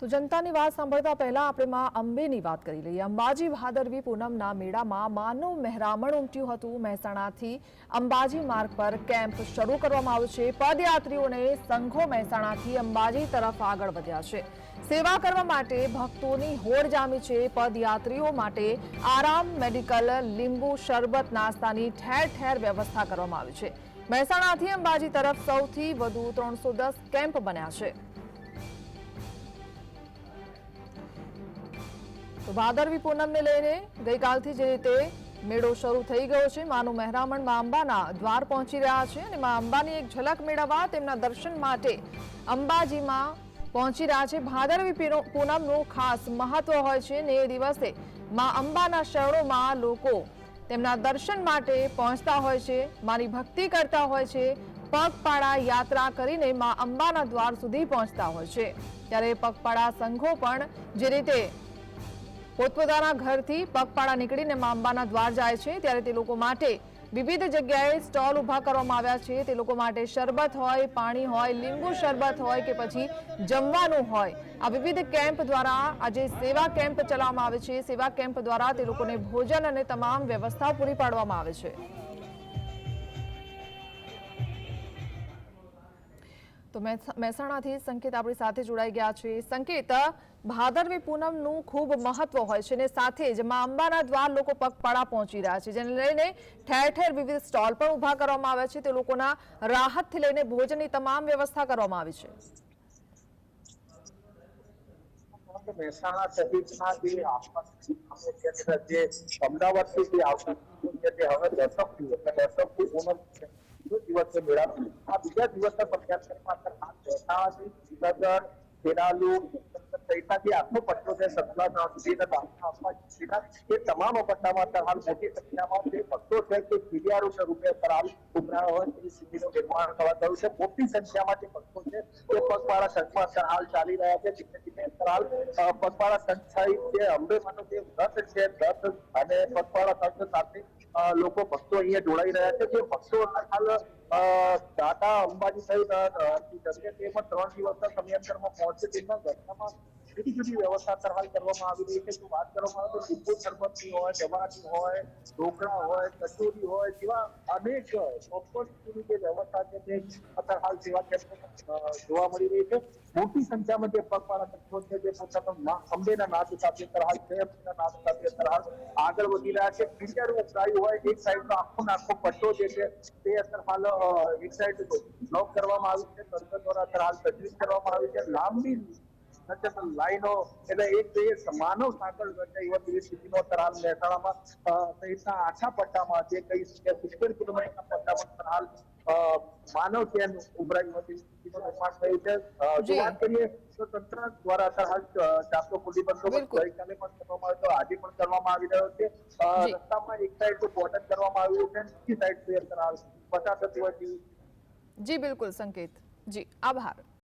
તો જનતાની વાત સાંભળતા પહેલા આપણે માં અંબેની વાત કરી લઈએ. અંબાજી ભાદરવી પૂનમના મેળામાં માનવ મહેરામણ ઉમટ્યું હતું. મહેસાણાથી અંબાજી માર્ગ પર કેમ્પ શરૂ કરવામાં આવ્યો છે. પદયાત્રીઓને સંઘો મહેસાણાથી અંબાજી તરફ આગળ વધ્યા છે. સેવા કરવા માટે ભક્તોની હોડ જામી છે. પદયાત્રીઓ માટે આરામ, મેડિકલ, લીંબુ, શરબત, નાસ્તાની ઠેર ઠેર વ્યવસ્થા કરવામાં આવી છે. મહેસાણાથી અંબાજી તરફ સૌથી વધુ ત્રણસો કેમ્પ બન્યા છે. તો ભાદરવી પૂનમને લઈને ગઈકાલથી જે રીતે મેળો શરૂ થઈ ગયો છે, માનું મહેરામણ મા અંબાના દ્વાર પહોંચી રહ્યા છે અને મા અંબાની એક ઝલક મેળવવા તેમના દર્શન માટે અંબાજીમાં પહોંચી રહ્યા છે. ભાદરવી પીનો- પૂનમનું ખાસ મહત્વ હોય છે ને એ દિવસે મા અંબાના શરણોમાં લોકો તેમના દર્શન માટે પહોંચતા હોય છે માની ભક્તિ કરતા હોય છે, પગપાળા યાત્રા કરીને મા અંબાના દ્વાર સુધી પહોંચતા હોય છે. ત્યારે પગપાળા સંઘો પણ જે રીતે પોતપોતાના ઘરથી પગપાળા નીકળીને મા અંબાના દ્વાર જાય છે. ત્યારે તે લોકો માટે વિવિધ જગ્યાએ સ્ટોલ ઊભા કરવામાં આવ્યા છે. તે લોકો માટે શરબત હોય, પાણી હોય, લીંબુ શરબત હોય કે પછી જમવાનું હોય. આ વિવિધ કેમ્પ દ્વારા આજે સેવા કેમ્પ ચલાવવામાં આવે છે. સેવા કેમ્પ દ્વારા તે લોકોને ભોજન અને તમામ વ્યવસ્થા પૂરી પાડવામાં આવે છે. તો મહેસ- મહેસાણાથી સંકેત આપણી સાથે જોડાઈ ગયા છે. સંકેત, ભાદરવી પૂનમનું ખૂબ મહત્વ હોય છે અને સાથે જ માં અંબાના દ્વાર લોકો પગપાળા પહોંચી રહ્યા છે, જેને લઈને ઠેર ઠેર વિવિધ સ્ટોલ પણ ઊભા કરવામાં આવ્યા છે. તે લોકોના રાહતથી લઈને ભોજનની તમામ વ્યવસ્થા કરવામાં આવી છે. મહેસાણા સહિતના જે આસપાસ આવતું હવે દશક દશકથી બીજો દિવસ આ બીજા દિવસના શ્રીનગર ખેરાલુ સહિતના જે આખો પટ્ટો છે સતલા સુધીના ગામના એ તમામ પટ્ટામાં અત્યારે હાલ મોટી સંખ્યામાં જે ભક્તો છે તે પીડિયારૂ સ્વરૂપે અત્યારે હાલ ઉભરાયા હોય તેવી સ્થિતિનું નિર્માણ થવા થયું છે. મોટી સંખ્યામાં જે ભક્તો છે તે પગપાળા સંઘમાં અત્યારે હાલ ચાલી રહ્યા છે. ધીમે ધીમે અત્યારે હાલ પગપાળા સંઘ સહિત જે અંબેમાનો જે રથ છે રથ અને પગપાળા સંઘ સાથે લોકો ભક્તો અહીંયા જોડાઈ રહ્યા છે. જે ભક્તો હાલ દાદા અંબાજી સહિત જશે તે પણ ત્રણ દિવસના સમયાંતરમાં પહોંચશે તેમના ઘટનામાં જુદી જુદી વ્યવસ્થા હાલ કરવામાં આવી રહી છે. જો વાત કરવામાં આવે તો લીંબુ શરબતની હોય જવાની હોય, ઢોકળા હોય, કચોરી હોય, જેવા અનેક ચોક્કસની જે વ્યવસ્થા છે તે હાલ સેવા કેન્દ્રમાં જોવા મળી રહી છે. મોટી સંખ્યામાં જે પગપાળા તત્વો છે, જે પોતાના અંબેના નાદ સાથે અત્યારે હાલ જયંતીના નાદ સાથે અત્યારે હાલ આગળ વધી રહ્યા છે. પીડિયારું ઉભરાયું હોય એક સાઈડનો આખો આખો પટ્ટો જે છે, તે અત્યારે હાલ એક સાઈડ બ્લોક કરવામાં આવ્યું છે. તંત્ર દ્વારા અત્યારે હાલ તજવીજ કરવામાં આવી છે. લાંબી લાઈનો એટલે એક બે માનવ સાંકળ રચાઈ હોય તેવી સ્થિતિનો તરાલ મહેસાણામાં સહિતના આછા પટ્ટામાં જે કહી શકાય પુષ્કળ કિલોમીટરના પટ્ટામાં તરાલ માનવ ચેન ઉભરાયું હોય તેવી નિર્માણ થયું છે જો વાત કરીએ તો તંત્ર દ્વારા અત્યારે હાલ અ, ચાપતો બંદોબસ્ત ગઈકાલે પણ કરવામાં આવ્યો હતો. આજે પણ કરવામાં આવી રહ્યો છે. રસ્તામાં એક સાઈડ બોર્ડર કરવામાં આવ્યું છે બીજી સાઈડ હોય તેવી જી બિલકુલ સંકેત. જી આભાર.